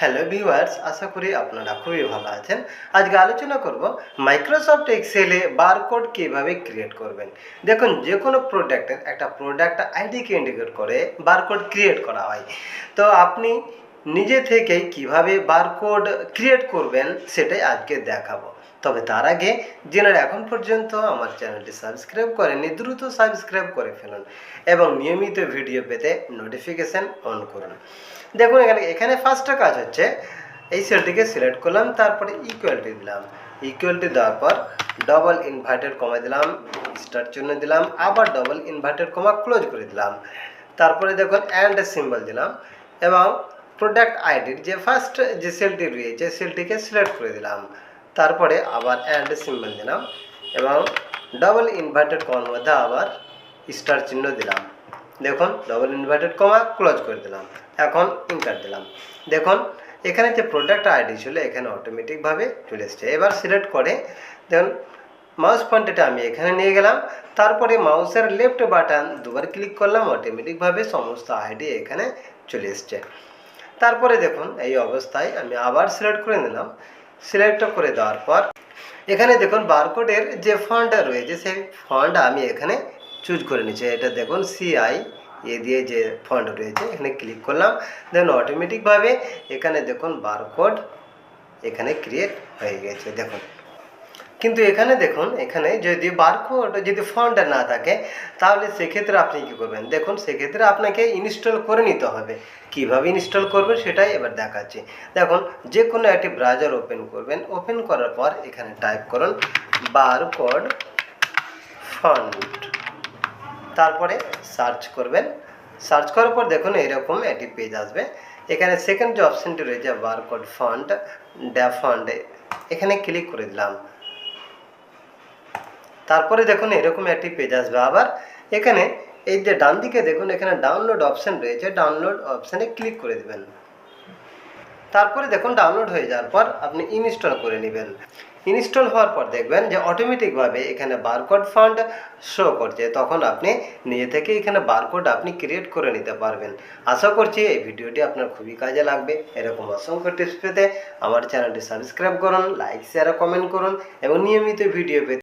Hello viewers আশা করি আপনারা খুবই ভালো আছেন। আজকে আলোচনা করব মাইক্রোসফট এক্সেলে বারকোড কীভাবে ক্রিয়েট করবেন। দেখুন যে কোনো প্রোডাক্টের একটা প্রোডাক্ট আইডিকে ইন্ডিকেট করে বারকোড ক্রিয়েট করা হয়। তো আপনি নিজে থেকে কীভাবে বারকোড ক্রিয়েট করবেন, সেটাই আজকে দেখাবো। তবে তার আগে যেনারা এখন পর্যন্ত আমার চ্যানেলটি সাবস্ক্রাইব করেননি, দ্রুত সাবস্ক্রাইব করে ফেলুন এবং নিয়মিত ভিডিও পেতে নোটিফিকেশান অন করুন। দেখুন, এখানে এখানে ফার্স্টটা কাজ হচ্ছে, এই সেলটিকে সিলেক্ট করলাম, তারপরে ইকুয়ালটি দিলাম। ইকুয়ালটি দেওয়ার পর ডবল ইনভার্টেড কমা দিলাম স্টার চিহ্ন দিলাম, আবার ডবল ইনভার্টেড কমা ক্লোজ করে দিলাম। তারপরে দেখুন অ্যান্ড সিম্বল দিলাম এবং প্রোডাক্ট আইডির যে ফার্স্ট যে সেলটি রয়েছে সেলটিকে সিলেক্ট করে দিলাম। তারপরে আবার অ্যান্ড সিম্বল দিলাম এবং ডবল ইনভার্টেড কমার মধ্যে আবার স্টার চিহ্ন দিলাম। দেখুন ডবল ইনভার্টেড কমা ক্লোজ করে দিলাম। এখন ইন্টার দিলাম। দেখুন, এখানে যে প্রোডাক্ট আইডি ছিল, এখানে অটোমেটিকভাবে চলে এসছে। এবার সিলেক্ট করে, দেখুন মাউস পয়েন্টারটা আমি এখানে নিয়ে গেলাম। তারপরে মাউসের লেফট বাটন দুবার ক্লিক করলাম অটোমেটিকভাবে সমস্ত আইডি এখানে চলে এসছে। তারপরে দেখুন, এই অবস্থায় আমি আবার সিলেক্ট করে নিলাম। সিলেক্ট করে দেওয়ার পর, এখানে দেখুন বারকোডের যে ফন্টটা রয়েছে, সেই ফন্ট আমি এখানে চুজ করে নিচ্ছি। এটা দেখুন সিআই এ দিয়ে যে ফন্ট রয়েছে, এখানে ক্লিক করলাম। দেন অটোমেটিকভাবে এখানে দেখুন বারকোড এখানে ক্রিয়েট হয়ে গেছে। দেখুন কিন্তু এখানে দেখুন, এখানে যদি বারকোড যদি ফন্ট না থাকে, তাহলে সেক্ষেত্রে আপনি কী করবেন? দেখুন, সেক্ষেত্রে আপনাকে ইনস্টল করে নিতে হবে। কীভাবে ইনস্টল করবেন সেটাই এবার দেখাচ্ছি। দেখুন যে কোনো একটি ব্রাউজার ওপেন করবেন। ওপেন করার পর এখানে টাইপ করুন বারকোড ফন্ট তারপরে সার্চ করবেন। সার্চ করার পর দেখুন, এরকম একটি পেজ আসবে। এখানে সেকেন্ড যে অপশানটি রয়েছে বারকোড ফন্ট ড্যা ফন্ট এখানে ক্লিক করে দিলাম। তারপরে দেখুন এরকম একটি পেজ আসবে। আবার এখানে এই যে ডান দিকে দেখুন, এখানে ডাউনলোড অপশান রয়েছে। ডাউনলোড অপশানে ক্লিক করে দেবেন। তারপরে দেখুন ডাউনলোড হয়ে যাওয়ার পর আপনি ইনস্টল করে নেবেন। ইনস্টল হওয়ার পর দেখবেন যে অটোমেটিকভাবে এখানে বারকোড ফান্ড শো করছে। তখন আপনি নিজে থেকে এখানে বারকোড আপনি ক্রিয়েট করে নিতে পারবেন। আশা করছি এই ভিডিওটি আপনার খুবই কাজে লাগবে। এরকম অসংখ্য টিপস পেতে আমার চ্যানেলটি সাবস্ক্রাইব করুন লাইক শেয়ার কমেন্ট করুন এবং নিয়মিত ভিডিও পেতে